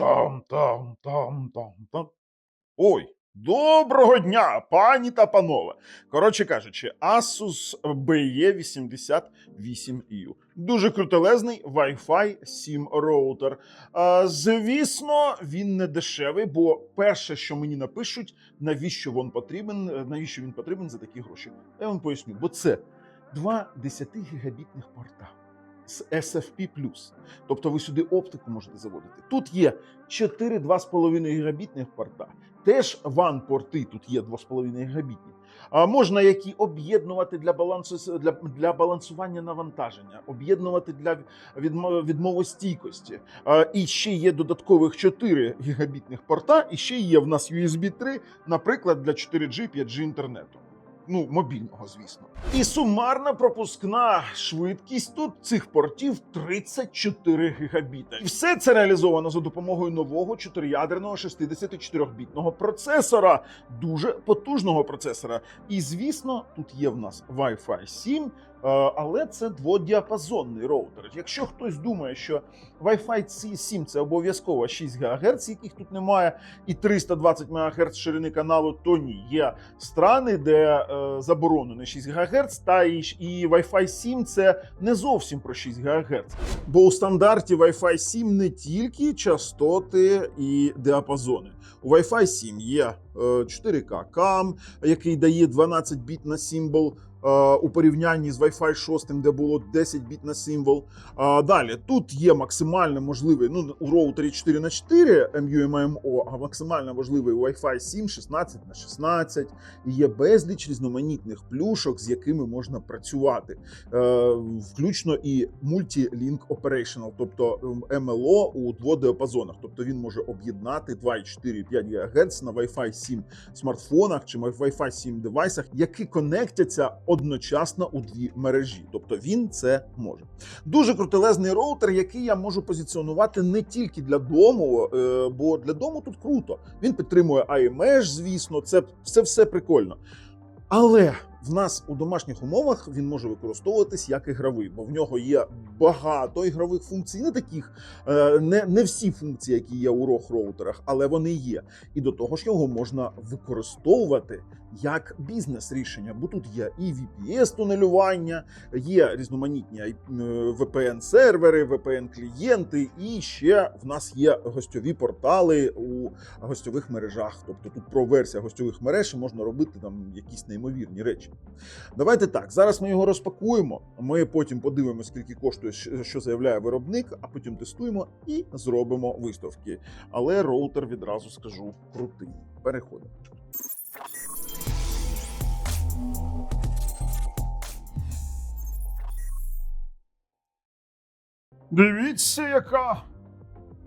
Там, там, там, там, там. Ой, доброго дня, пані та панове. Коротше кажучи, Asus BE88U. Дуже крутелезний Wi-Fi 7 роутер. Звісно, він не дешевий, бо перше, що мені напишуть, навіщо він потрібен, е, навіщо він потрібен за такі гроші. Я вам поясню, бо це два 10 гігабітних порта з SFP+. Тобто ви сюди оптику можете заводити. Тут є 4 2,5 гігабітних порта. Теж WAN порти тут є 2,5 гігабітні. А можна які об'єднувати для балансу для, для балансування навантаження, об'єднувати для відмо- відмовостійкості. А, і ще є додаткових 4 гігабітних порта, і ще є в нас USB 3, наприклад, для 4G, 5G інтернету. Ну, мобільного, звісно. І сумарна пропускна швидкість тут цих портів 34 гігабіта. І все це реалізовано за допомогою нового 4-ядерного 64-бітного процесора, дуже потужного процесора. І звісно, тут є в нас Wi-Fi 7, е, але це дводіапазонний роутер. Якщо хтось думає, що Wi-Fi 7 це обов'язково 6 ГГц, яких тут немає, і 320 МГц ширини каналу, то ні. Є страни, де е, заборонено 6 ГГц, та і, Wi-Fi 7 це не зовсім про 6 ГГц. Бо у стандарті Wi-Fi 7 не тільки частоти і діапазони. У Wi-Fi 7 є е, 4K CAM, який дає 12 біт на символ. Е, У порівнянні з Wi-Fi 6, де було 10 біт на символ. Далі тут є максимально можливий ну у роутері 4 на 4 MU-MIMO, а максимально можливий Wi-Fi 7 16 на 16 І є безліч різноманітних плюшок, з якими можна працювати, е, включно і Multi-Link Operational, тобто ем, МЛО у дводіапазонах. Тобто він може об'єднати 2,4,5 ГГц на Wi-Fi 7 смартфонах чи Wi-Fi 7 девайсах, які конектяться одночасно у дві мережі. Тобто він це може. Дуже крутелезний роутер, який я можу позиціонувати не тільки для дому, е, бо для дому тут круто. Він підтримує iMesh, звісно, це, це все прикольно. Але в нас у домашніх умовах він може використовуватись як ігровий, бо в нього є багато ігрових функцій, не таких, е, не, не всі функції, які є у рох роутерах, але вони є. І до того ж його можна використовувати як бізнес-рішення, бо тут є і VPS-тунелювання, є різноманітні VPN-сервери, VPN-клієнти, і ще в нас є гостьові портали у гостьових мережах. Тобто тут про версія гостьових мереж можна робити там якісь неймовірні речі. Давайте так. Зараз ми його розпакуємо. Ми потім подивимося, скільки коштує, що заявляє виробник, а потім тестуємо і зробимо виставки. Але роутер відразу скажу крутий. Переходимо. Дивіться, яка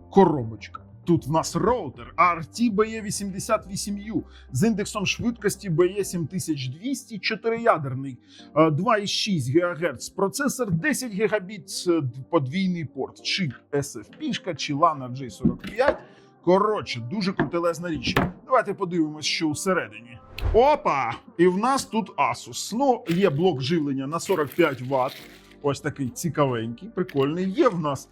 коробочка. Тут в нас роутер RT-BE88U з індексом швидкості BE7200, 4-ядерний, е, 2,6 ГГц, процесор 10 Гбіт, е, подвійний порт, чи SFP, чи LAN J45. Коротше, дуже крутелезна річ. Давайте подивимось, що всередині. Опа! І в нас тут Asus. Ну, є блок живлення на 45 Вт. Ось такий цікавенький, прикольний. Є в нас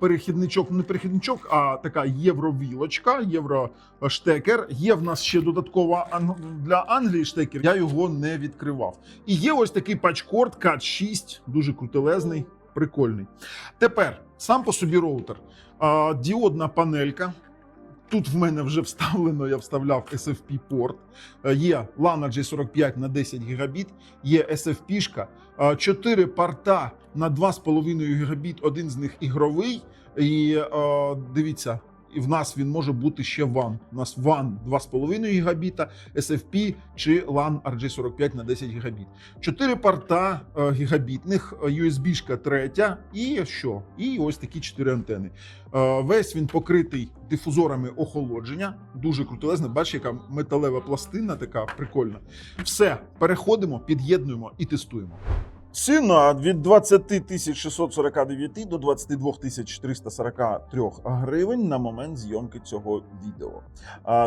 перехідничок, не перехідничок, а така євровілочка, євроштекер. Є в нас ще додаткова для Англії штекер. Я його не відкривав. І є ось такий патчкорд CAT 6, дуже крутелезний, прикольний. Тепер сам по собі роутер. Е, діодна панелька. Тут в мене вже вставлено, я вставляв SFP порт. Е, Є LAN J45 на 10 гігабіт, є SFP-шка, 4 порта на 2,5 гігабіт, один з них ігровий. І е, дивіться, і в нас він може бути ще WAN. У нас WAN 2,5 гігабіта, SFP чи LAN RJ45 на 10 гігабіт. 4 порта е, гігабітних, е, USB-шка третя, і що? І ось такі 4 антени. Е, Весь він покритий дифузорами охолодження. Дуже крутелезна. Бачиш, яка металева пластина, така прикольна. Все, переходимо, під'єднуємо і тестуємо. Ціна від 20 тисяч 649 до 22 тисяч 443 гривень на момент зйомки цього відео.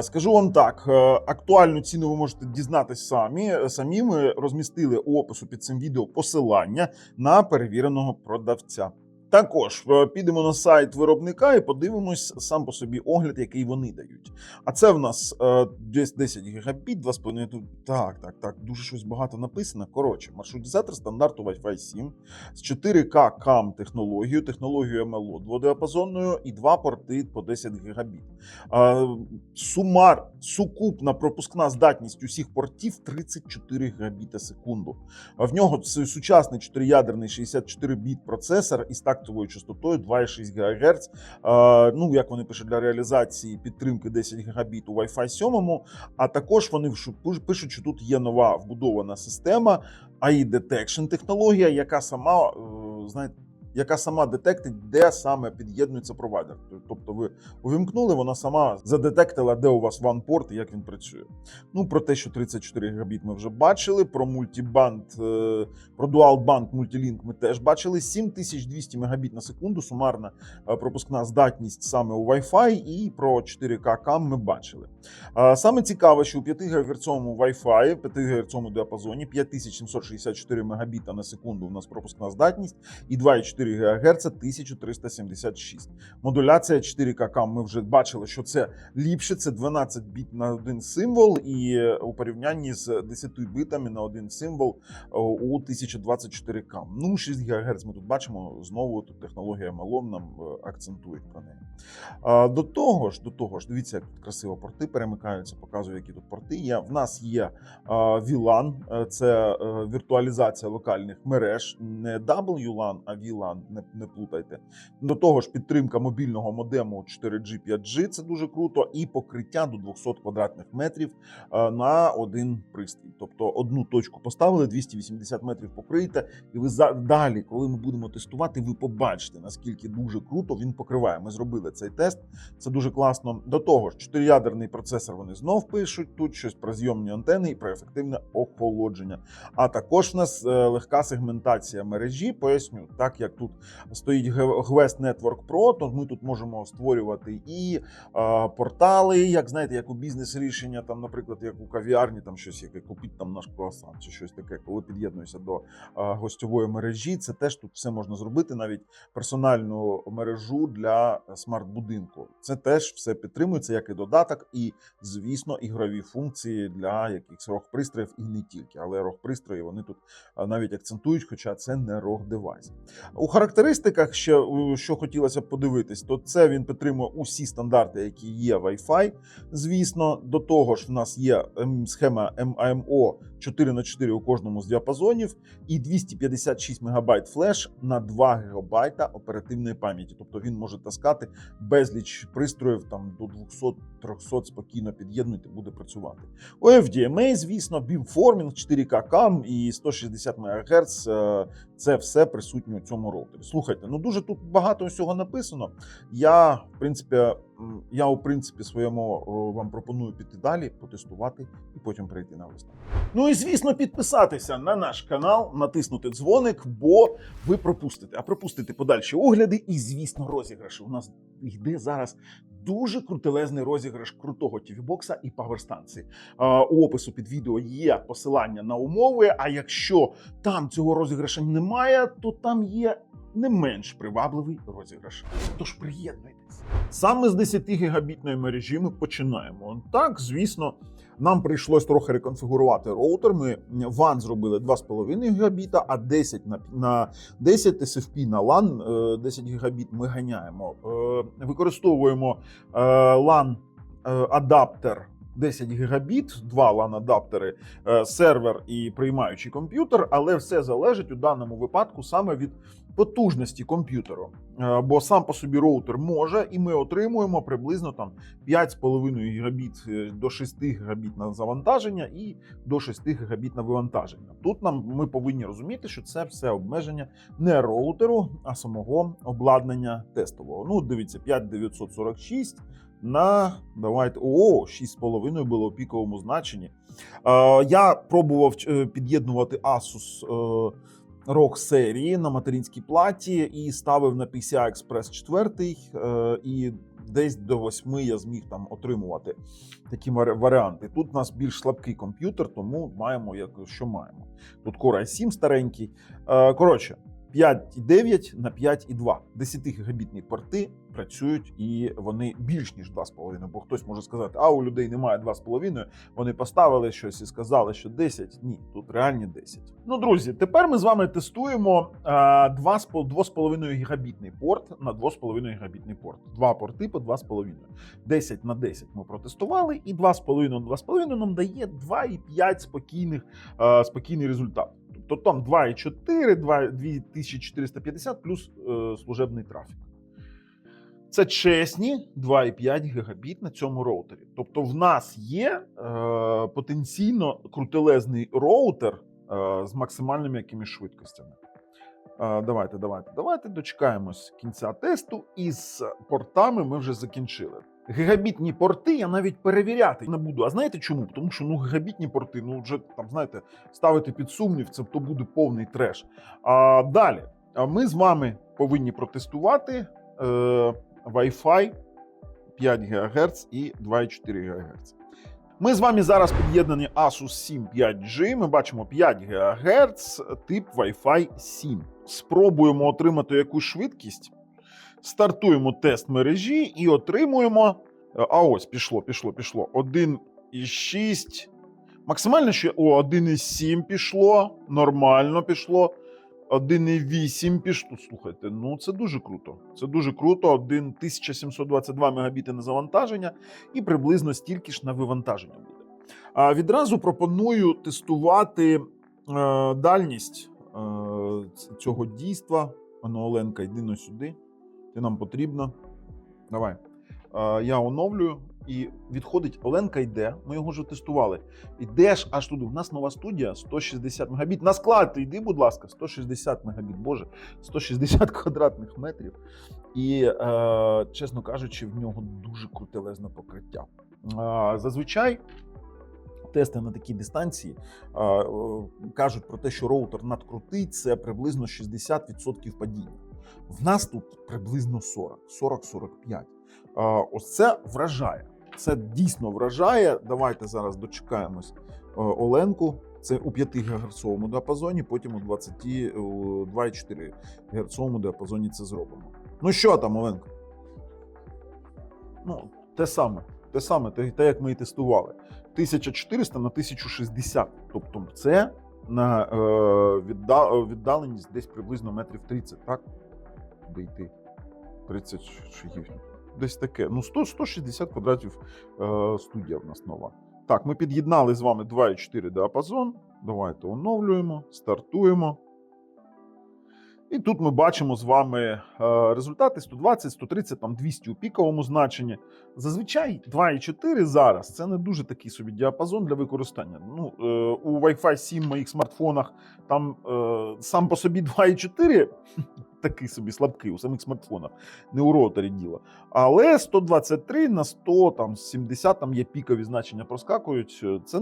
Скажу вам так: е, актуальну ціну ви можете дізнатись самі. Самі ми розмістили у опису під цим відео посилання на перевіреного продавця. Також е, підемо на сайт виробника і подивимось сам по собі огляд, який вони дають. А це в нас е, десь 10 гігабіт, 2,5. тут- Так, так, так. Дуже щось багато написано. Коротше, маршрутизатор стандарту Wi-Fi 7 з 4К CAM технологією, технологією MLO дводіапазонною і два порти по 10 гігабіт. Сумар, сукупна пропускна здатність усіх портів 34 гігабіта секунду. В нього сучасний 4-ядерний 64-біт процесор із тактовою частотою 2,6 ГГц. Ну, як вони пишуть для реалізації підтримки 10 ГБ у Wi-Fi 7, а також вони пишуть, що тут є нова вбудована система AI Detection технологія, яка сама, е, знаєте, яка сама детектить, де саме під'єднується провайдер. Тобто ви увімкнули, вона сама задетектила, де у вас ванпорт і як він працює. Ну, про те, що 34 гігабіт ми вже бачили. Про мультібанд, е, про дуал-банд мультилінк ми теж бачили. 7200 мегабіт на секунду, сумарна е, пропускна здатність саме у Wi-Fi, і про 4К кам ми бачили. Саме цікаве, що у 5 ГГц Wi-Fi, 5 ГГц діапазоні 5764 мегабіта на секунду у нас пропускна здатність і 2,4 ГГц 1376. Модуляція 4К ми вже бачили, що це ліпше, це 12 біт на один символ, і е, у порівнянні з 10 битами на один символ е, у 1024 кам. Ну, 6 ГГц ми тут бачимо. Знову тут технологія Malon нам е, акцентує про неї. До того ж, до того ж, дивіться, як тут красиво порти перемикаються, показую, які тут порти є. В нас є VLAN, це віртуалізація локальних мереж, не WLAN, а VLAN, не, не плутайте. До того ж, підтримка мобільного модему 4G 5G, це дуже круто, і покриття до 200 квадратних метрів е, на один пристрій. Тобто одну точку поставили, 280 метрів покриєте, і ви далі, коли ми будемо тестувати, ви побачите наскільки дуже круто він покриває. Ми зробили цей тест. Це дуже класно. До того ж, чотириядерний процесор вони знов пишуть тут щось про зйомні антени і про ефективне охолодження. А також в нас е, легка сегментація мережі. Поясню, так як тут стоїть Gwest Network Pro, то ми тут можемо створювати і е, портали, як знаєте, як у бізнес-рішення, там, наприклад, як у кав'ярні, там щось яке купіть там наш круасан чи щось таке, коли під'єднуєшся до е, гостьової мережі. Це теж тут все можна зробити, навіть персональну мережу для смарт-будинку. Це теж все підтримується, як і додаток, і, звісно, ігрові функції для якихось рог-пристроїв і не тільки, але рог-пристрої вони тут навіть акцентують, хоча це не рог-девайс. У характеристиках ще що хотілося б подивитись, то це він підтримує усі стандарти, які є Wi-Fi. Звісно, до того ж, в нас є ем, схема MIMO 4 на 4 у кожному з діапазонів, і 256 МБ флеш на 2 ГБ оперативної пам'яті. Тобто він може таскати безліч пристроїв там до 200-300 спокійно під'єднуйте, буде працювати. У FDMA, звісно, beamforming, 4К CAM і 160 МГц. Це все присутнє у цьому роутері. Слухайте, ну дуже тут багато всього написано. Я, в принципі, я у принципі своєму вам пропоную піти далі, потестувати і потім прийти на виставку. Ну і звісно, підписатися на наш канал, натиснути дзвоник, бо ви пропустите. А пропустите подальші огляди і, звісно, розіграші. У нас йде зараз. Дуже крутелезний розіграш крутого тівбокса і паверстанції. У опису під відео є посилання на умови. А якщо там цього розіграша немає, то там є не менш привабливий розіграш. Тож приєднуйтесь. Саме з 10 гігабітної мережі ми починаємо. Так, звісно, нам прийшлось трохи реконфігурувати роутер. Ми WAN зробили 2,5 гігабіта, а 10 на, на 10 SFP на LAN е, 10 гігабіт ми ганяємо. Е, Використовуємо е, LAN е, адаптер 10 гігабіт, два LAN-адаптери, е, сервер і приймаючий комп'ютер, але все залежить у даному випадку саме від потужності комп'ютеру. Е, Бо сам по собі роутер може, і ми отримуємо приблизно там 5,5 гігабіт е, до 6 гігабіт на завантаження і до 6 гігабіт на вивантаження. Тут нам ми повинні розуміти, що це все обмеження не роутеру, а самого обладнання тестового. Ну, дивіться, 5946 на давайте о 6,5 було у піковому значенні. Е, я пробував е, під'єднувати Asus ROG серії на материнській платі і ставив на PCI Express 4, е, і десь до 8 я зміг там отримувати такі варіанти. Тут у нас більш слабкий комп'ютер, тому маємо як що маємо. Тут Core i7 старенький. Е, Коротше, 5,9 на 5,2. 10 гігабітні порти працюють і вони більш ніж 2,5. Бо хтось може сказати, а у людей немає 2,5. Вони поставили щось і сказали, що 10. Ні, тут реальні 10. Ну, друзі, тепер ми з вами тестуємо е, 2,5 гігабітний порт на 2,5 гігабітний порт. Два порти по 2,5. 10 на 10 ми протестували, і 2,5 на 2,5 нам дає 2,5 спокійних, спокійний результат. Тобто там 2,4, 2 2450 плюс е, служебний трафік. Це чесні 2,5 гігабіт на цьому роутері. Тобто, в нас є е, потенційно крутелезний роутер е, з максимальними якимись швидкостями. Е, давайте, давайте, давайте дочекаємось кінця тесту. І з портами ми вже закінчили. Гігабітні порти я навіть перевіряти не буду. А знаєте чому? Тому що ну гігабітні порти, ну вже там знаєте, ставити під сумнів, це то буде повний треш. А далі ми з вами повинні протестувати е, Wi-Fi 5 ГГц і 2,4 ГГц. Ми з вами зараз під'єднані Asus 7 5G. Ми бачимо 5 ГГц, тип Wi-Fi 7. Спробуємо отримати якусь швидкість. Стартуємо тест мережі і отримуємо. А ось пішло, пішло, пішло. 1,6. Максимально ще о, 1,7 пішло. Нормально пішло. 1,8 пішло. Слухайте, ну це дуже круто. Це дуже круто. 1722 мегабіти на завантаження і приблизно стільки ж на вивантаження буде. А відразу пропоную тестувати е, дальність е, цього дійства. Ану, Оленка, йди на сюди. Ти нам потрібно. Давай. Е, я оновлюю і відходить Оленка йде. Ми його вже тестували. Ідеш аж туди. У нас нова студія 160 мегабіт. На склад ти йди, будь ласка, 160 мегабіт, боже, 160 квадратних метрів. І, е, чесно кажучи, в нього дуже крутелезне покриття. Е, зазвичай. Тести на такій дистанції е, е, кажуть про те, що роутер надкрутий це приблизно 60% падіння. В нас тут приблизно 40, 40-45. Е, ось це вражає. Це дійсно вражає. Давайте зараз дочекаємось е, Оленку. Це у 5 ГГц діапазоні, потім у 20, у 2,4 ГГц діапазоні це зробимо. Ну що там, Оленка? Ну, те саме. Те саме, те, те, як ми і тестували. 1400 на 1060. Тобто це на е, відда, віддаленість десь приблизно метрів 30, так? Де йти? 30 шагів. Десь таке. Ну, 100, 160 квадратів е, студія в нас нова. Так, ми під'єднали з вами 2,4 діапазон. Давайте оновлюємо, стартуємо. І тут ми бачимо з вами е, результати 120, 130, там 200 у піковому значенні. Зазвичай 2,4 зараз це не дуже такий собі діапазон для використання. Ну, е, у Wi-Fi 7 моїх смартфонах там е, сам по собі 2,4 такий собі слабкий у самих смартфонах, не у роутері діло. Але 123 на 100, там 70 там є пікові значення проскакують. Це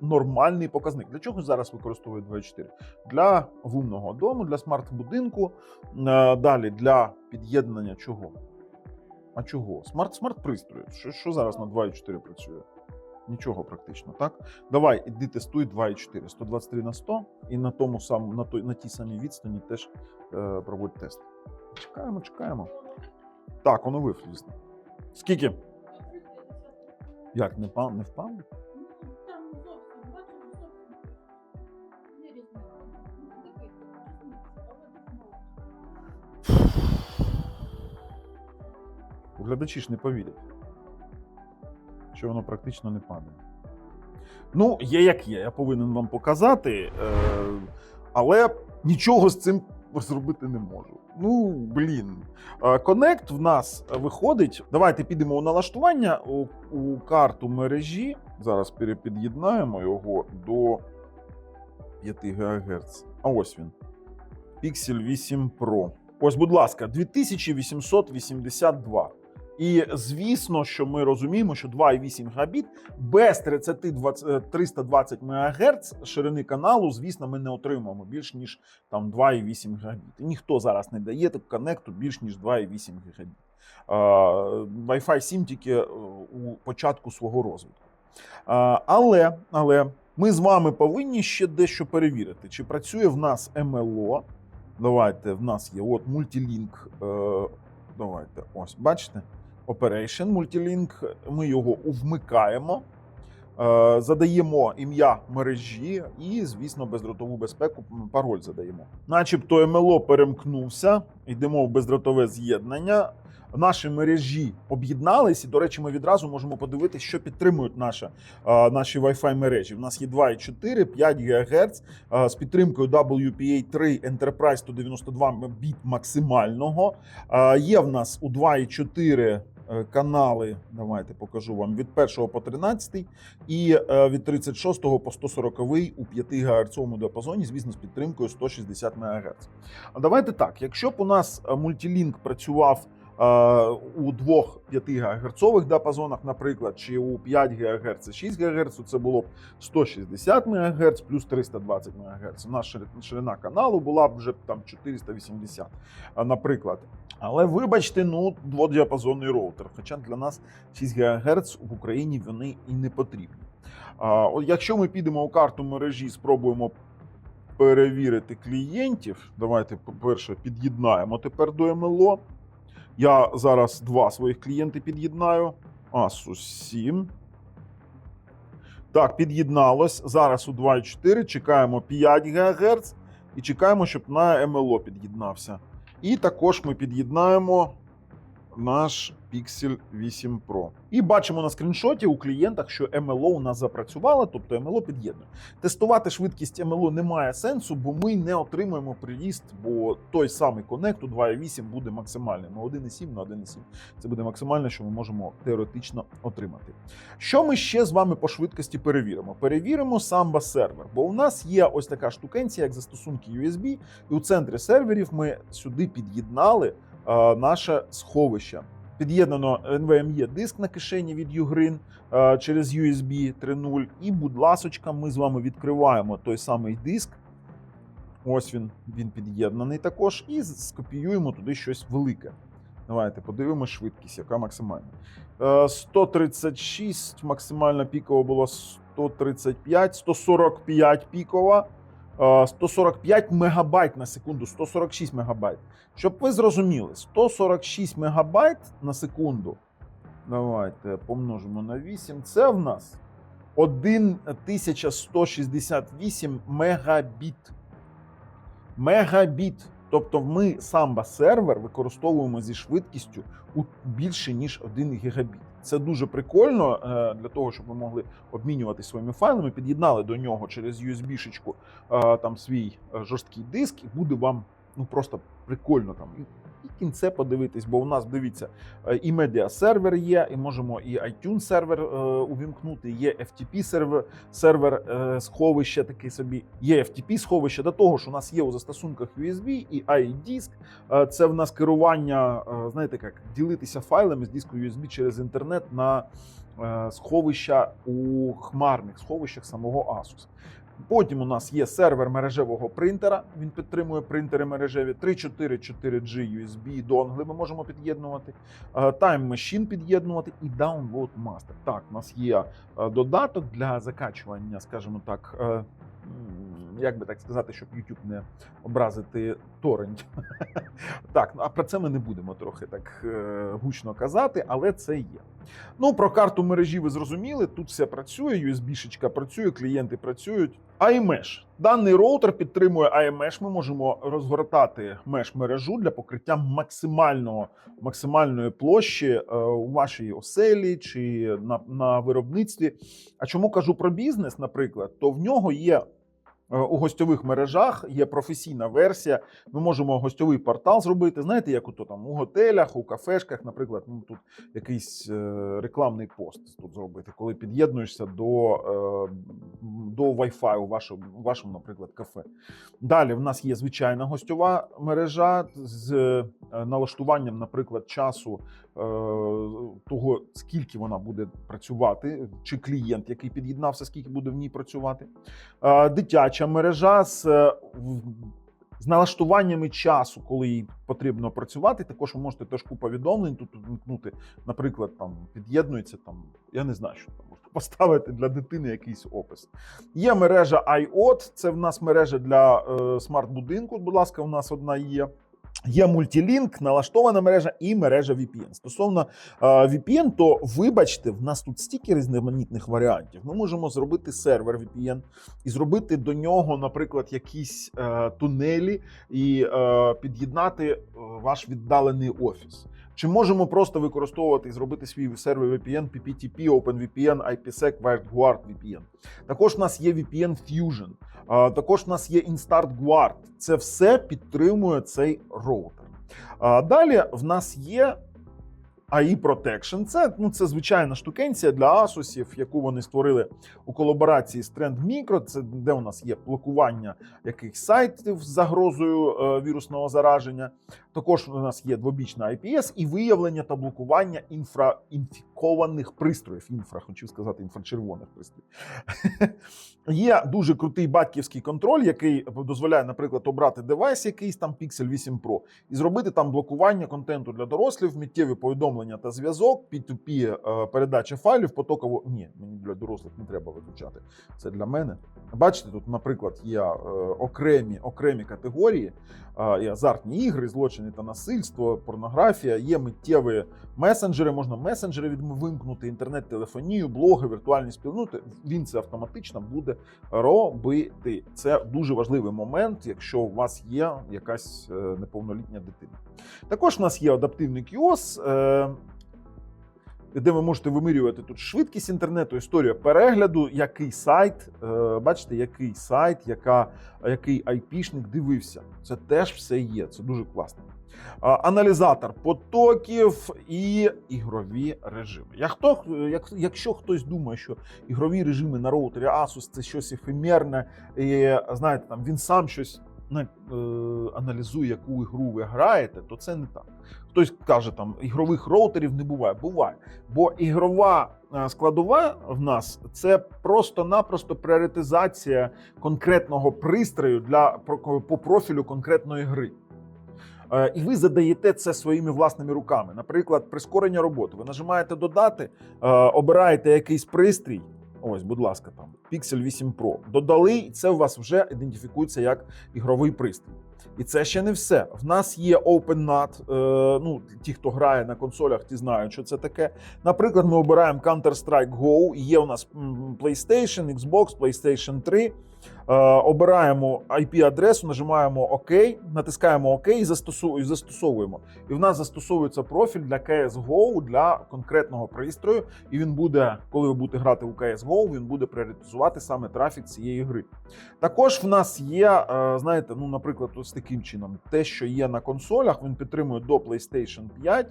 нормальний показник. Для чого зараз використовують 2,4? Для вумного дому, для смарт-будинку. Е, Далі для під'єднання чого? А чого? Смарт смарт пристрої. Що, що зараз на 2,4 працює? Нічого практично, так? Давай, іди тестуй 2,4. 123 на 100 і на тому самому, на, той, на тій самій відстані теж е, проводь тест. Чекаємо, чекаємо. Так, оновив, звісно. Скільки? Як, не, пав, не впав? Не різниця. Ну, мало. Глядачі ж не повірять, що воно практично не падає. Ну, є як є, я повинен вам показати, е, але нічого з цим зробити не можу. Ну, блін. Конект в нас виходить. Давайте підемо у налаштування у, у карту мережі. Зараз перепід'єднаємо його до 5 ГГц. А ось він. Pixel 8 Pro. Ось, будь ласка, 2882. І звісно, що ми розуміємо, що 2,8 гігабіт без 30 20 е, 320 МГц ширини каналу, звісно, ми не отримаємо більш ніж там 2,8 гігабіт. І ніхто зараз не дає так коннекту більш ніж 2,8 гігабіт. Е, Wi-Fi 7 тільки е, у початку свого розвитку. Е, Але, але ми з вами повинні ще дещо перевірити, чи працює в нас МЛО Давайте, в нас є от мультилінк. Давайте, ось, бачите? Operation Multilink. Ми його вмикаємо, е, задаємо ім'я мережі і, звісно, бездротову безпеку, пароль задаємо. Начебто МЛО перемкнувся, йдемо в бездротове з'єднання. Наші мережі об'єднались, і, до речі, ми відразу можемо подивитися, що підтримують наша, е, наші Wi-Fi мережі. У нас є 2,4, 5 ГГц е, з підтримкою WPA3 Enterprise 192 біт максимального. Є в нас у 2,4 е, канали. Давайте покажу вам від 1 по 13 і е, від 36 по 140 у 5 ГГц діапазоні, звісно, з підтримкою 160 МГц. А давайте так: якщо б у нас е, мультилінк працював е, у двох 5 ГГц діапазонах, наприклад, чи у 5 ГГц, 6 ГГц, це було б 160 МГц плюс 320 МГц. У нас ширина каналу була б вже там 480, наприклад. Але вибачте, ну дводіапазонний роутер. Хоча для нас 6 ГГц в Україні вони і не потрібні. От якщо ми підемо у карту мережі, спробуємо перевірити клієнтів. Давайте, по-перше, під'єднаємо тепер до МЛО. Я зараз два своїх клієнти під'єднаю. Asus 7. Так, під'єдналось. Зараз у 2.4 чекаємо 5 ГГц і чекаємо, щоб на МЛО під'єднався. І також ми під'єднаємо наш Pixel 8 Pro. І бачимо на скріншоті у клієнтах, що МЛО у нас запрацювало, тобто МЛО під'єднує. Тестувати швидкість МЛО немає сенсу, бо ми не отримаємо приріст, бо той самий коннект у 2.8 буде максимальним. На 1.7 на 1.7 це буде максимальне, що ми можемо теоретично отримати. Що ми ще з вами по швидкості перевіримо? Перевіримо Samba сервер, бо у нас є ось така штукенція, як застосунки USB, і у центрі серверів ми сюди під'єднали наше сховище. Під'єднано NVMe диск на кишені від Ugreen е, через USB 3.0. І, будь ласочка, ми з вами відкриваємо той самий диск. Ось він, він під'єднаний також, і скопіюємо туди щось велике. Давайте подивимось швидкість, яка максимальна. Е, 136, максимальна пікова була 135, 145 пікова. Е, 145 мегабайт на секунду, 146 мегабайт. Щоб ви зрозуміли, 146 мегабайт на секунду. Давайте помножимо на 8. Це в нас 1168 мегабіт. Мегабіт. Тобто ми Samba сервер використовуємо зі швидкістю у більше ніж 1 гігабіт. Це дуже прикольно е, для того, щоб ви могли обмінювати своїми файлами. Під'єднали до нього через USB-шечку е, там свій е, жорсткий диск, і буде вам ну просто прикольно там. І- кінце подивитись, бо у нас дивіться, е, і медіа сервер є, і можемо і iTunes сервер е, увімкнути. Є FTP сервер, сервер сховище таке собі. Є FTP сховище до того, що у нас є у застосунках USB і iDisk. Е, Це в нас керування, знаєте, як ділитися файлами з диску USB через інтернет на сховища у хмарних сховищах самого Asus. Потім у нас є сервер мережевого принтера. Він підтримує принтери мережеві 344G USB донгли. Ми можемо під'єднувати. Е, Time Machine під'єднувати і Download Master. Так, у нас є е, додаток для закачування, скажімо так. е, Як би так сказати, щоб YouTube не образити торрент. Так, ну, а про це ми не будемо трохи так гучно казати, але це є. Ну, про карту мережі ви зрозуміли. Тут все працює, USB-шечка працює, клієнти працюють. iMesh. Даний роутер підтримує iMesh. Ми можемо розгортати меш мережу для покриття максимального максимальної площі е, у вашій оселі чи на, на виробництві. А чому кажу про бізнес, наприклад, то в нього є. Е, У гостьових мережах є професійна версія. Ми можемо гостьовий портал зробити. Знаєте, як ото там у готелях, у кафешках, наприклад, ну тут якийсь е, рекламний пост тут зробити, коли під'єднуєшся до, е, до Wi-Fi у вашому, у вашому, наприклад, кафе. Далі в нас є звичайна гостьова мережа з налаштуванням, наприклад, часу того, скільки вона буде працювати, чи клієнт, який під'єднався, скільки буде в ній працювати. Е, Дитяча мережа з е, з налаштуваннями часу, коли їй потрібно працювати. Також ви можете точку повідомлень тут вмкнути. Наприклад, там під'єднується там, я не знаю, що там можна поставити для дитини якийсь опис. Є мережа iOT, це в нас мережа для е, смарт-будинку. Будь ласка, у нас одна є. Є мультілінк, налаштована мережа і мережа VPN. Стосовно VPN, то вибачте, в нас тут стільки різноманітних варіантів. Ми можемо зробити сервер VPN і зробити до нього, наприклад, якісь е, тунелі і е, під'єднати е, ваш віддалений офіс. Чи можемо просто використовувати і зробити свій сервер VPN, PPTP, OpenVPN, IPsec, WireGuard VPN. Також в нас є VPN Fusion, також в нас є Instart Guard. Це все підтримує цей роутер. Далі в нас є AI Protection. Це, ну, це звичайна штукенція для Asus, яку вони створили у колаборації з Trend Micro. Це де у нас є блокування якихось сайтів з загрозою е, вірусного зараження. Також у нас є двобічна IPS і виявлення та блокування інфраінфікованих пристроїв. Інфра, хочу сказати, інфрачервоних пристроїв. Є дуже крутий батьківський контроль, який дозволяє, наприклад, обрати девайс, якийсь там Pixel 8 Pro, і зробити там блокування контенту для дорослів, миттєві повідомлення та зв'язок, P2P е, передача файлів, потоково. Ні, мені для дорослих не треба виключати. Це для мене. Бачите, тут, наприклад, є е, окремі, окремі категорії, е, і азартні ігри, злочини та насильство, порнографія, є миттєві месенджери, можна месенджери відвимкнути, інтернет-телефонію, блоги, віртуальні спільноти. Він це автоматично буде робити. Це дуже важливий момент, якщо у вас є якась е, неповнолітня дитина. Також у нас є адаптивний кіос. е, де ви можете вимірювати тут швидкість інтернету, історія перегляду, який сайт, е, бачите, який сайт, яка, який айпішник дивився. Це теж все є. Це дуже класно. Аналізатор потоків і ігрові режими. Я хто, як, якщо хтось думає, що ігрові режими на роутері Asus це щось ефемерне, і знаєте, там він сам щось ну, е, аналізує, яку ігру ви граєте, то це не так. Хтось каже, там ігрових роутерів не буває. Буває. Бо ігрова е, складова в нас це просто-напросто пріоритизація конкретного пристрою для по профілю конкретної гри. Е, І ви задаєте це своїми власними руками. Наприклад, прискорення роботи. Ви нажимаєте додати, е, обираєте якийсь пристрій. Ось, будь ласка, там Pixel 8 Pro. Додали, і це у вас вже ідентифікується як ігровий пристрій. І це ще не все. В нас є OpenNAT. Е, ну, ті, хто грає на консолях, ті знають, що це таке. Наприклад, ми обираємо Counter-Strike Go. Є у нас PlayStation, Xbox, PlayStation 3. Е, обираємо IP-адресу, нажимаємо ОК, натискаємо ОК і застосовуємо. І в нас застосовується профіль для CSGO для конкретного пристрою. І він буде, коли ви будете грати у CSGO, він буде пріоритизувати саме трафік цієї гри. Також в нас є, е, знаєте, ну, наприклад, ось таким чином, те, що є на консолях, він підтримує до PlayStation 5.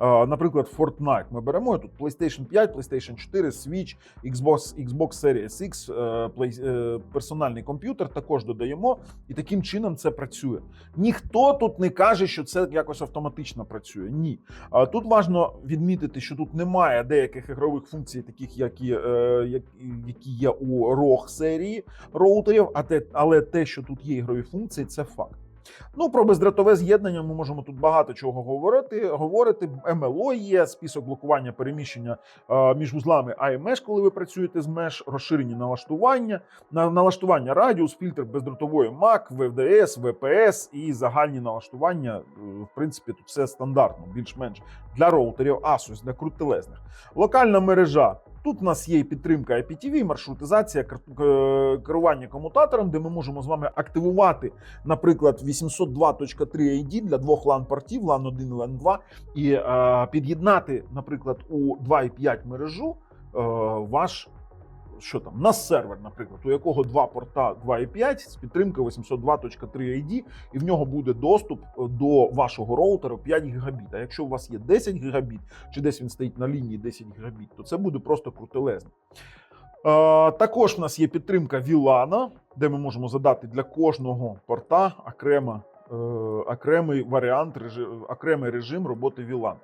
Е, Наприклад, Fortnite ми беремо тут PlayStation 5, PlayStation 4, Switch, Xbox, Xbox Series X, е, персональний комп'ютер також додаємо, і таким чином це працює. Ніхто тут не каже, що це якось автоматично працює. Ні. Тут важливо відмітити, що тут немає деяких ігрових функцій, таких які, е, як- які є у ROG серії роутерів, але те, що тут є ігрові функції, це факт. Ну, про бездротове з'єднання ми можемо тут багато чого говорити. Говорити MLO є, список блокування переміщення е, між вузлами iMesh, коли ви працюєте з Mesh, розширені налаштування, на налаштування радіус, фільтр бездротової MAC, VDS, VPS і загальні налаштування. Е, В принципі, тут все стандартно, більш-менш для роутерів Asus, для крутелезних. Локальна мережа. Тут у нас є і підтримка IPTV, маршрутизація, е, керування комутатором, де ми можемо з вами активувати, наприклад, 802.3 ID для двох LAN портів, LAN 1 і LAN 2, і е, під'єднати, наприклад, у 2.5 мережу е, ваш. Що там на сервер, наприклад, у якого два порта 2.5 з підтримкою 802.3 ID, і в нього буде доступ е, до вашого роутера 5 гігабіт. А якщо у вас є 10 гігабіт, чи десь він стоїть на лінії 10 гігабіт, то це буде просто крутелезно. Е, також в нас є підтримка VLAN, де ми можемо задати для кожного порта окремо, е, окремий варіант, окремий режим роботи VLAN.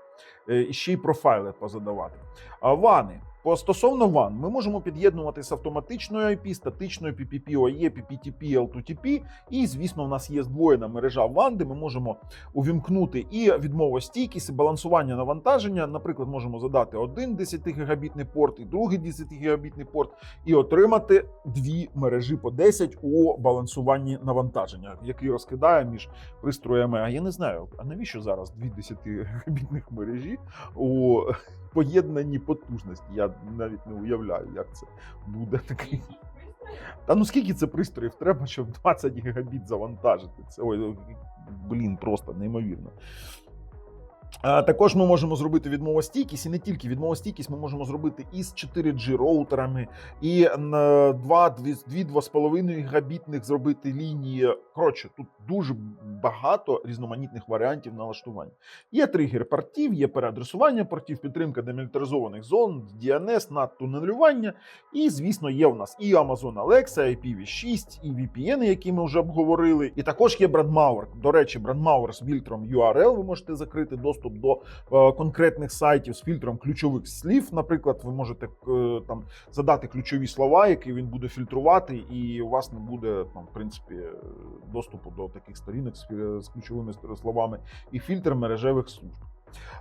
І ще й профайли позадавати. А вани. По стосовно WAN, ми можемо під'єднувати з автоматичною IP, статичною PPP, OE, PPTP, L2TP. І, звісно, у нас є здвоєна мережа WAN, де ми можемо увімкнути і відмовостійкість, і балансування навантаження. Наприклад, можемо задати один 10 гігабітний порт і другий 10 гігабітний порт, і отримати дві мережі по 10 у балансуванні навантаження, який розкидає між пристроями. А я не знаю, а навіщо зараз дві 10 гігабітних мережі у поєднанні потужності? Я навіть не уявляю, як це буде такий. Та ну скільки це пристроїв треба, щоб 20 гігабіт завантажити? Це ой, блін, просто неймовірно. Також ми можемо зробити відмовостійкість, і не тільки відмовостійкість, ми можемо зробити і з 4G роутерами, і 2, 2,5 гігабітних зробити лінії. Коротше, тут дуже багато різноманітних варіантів налаштування. Є тригер портів, є переадресування портів, підтримка демілітаризованих зон, DNS, надтунелювання. І, звісно, є у нас і Amazon Alexa, IPv6, і VPN, які ми вже обговорили. І також є Brandmauer. До речі, Brandmauer з фільтром URL ви можете закрити доступ до е, конкретних сайтів з фільтром ключових слів. Наприклад, ви можете е, там задати ключові слова, які він буде фільтрувати, і у вас не буде там, в принципі, е, доступу до таких сторінок з ключовими словами, і фільтр мережевих служб.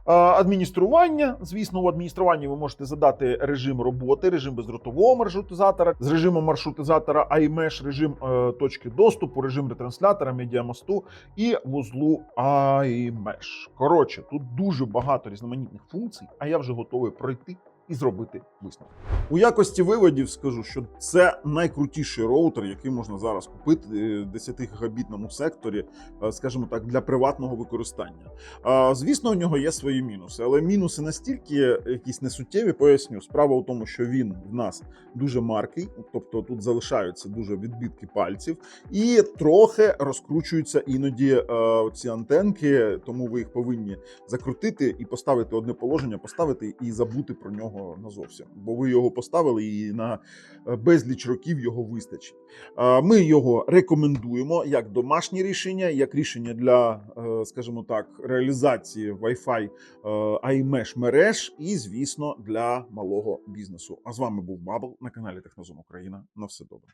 Адміністрування, звісно, у адмініструванні ви можете задати режим роботи, режим бездротового маршрутизатора, з режимом маршрутизатора iMesh, режим е, точки доступу, режим ретранслятора, медіамосту і вузлу iMesh. Коротше, тут дуже багато різноманітних функцій, а я вже готовий пройти і зробити висновок. У якості виводів скажу, що це найкрутіший роутер, який можна зараз купити е, в 10 гігабітному секторі, е, скажімо так, для приватного використання. Звісно, у нього є свої мінуси, але мінуси настільки якісь несуттєві, поясню. Справа у тому, що він в нас дуже маркий, тобто тут залишаються дуже відбитки пальців, і трохи розкручуються іноді е, ці антенки, тому ви їх повинні закрутити і поставити одне положення, поставити і забути про нього назовсім. Бо ви його поставили і на е, безліч років його вистачить. Ми його рекомендуємо як домашнє рішення, як рішення для, е, скажімо так, реалізації Wi-Fi е, iMesh мереж і, звісно, для малого бізнесу. А з вами був Бабл на каналі Технозом Україна. На все добре.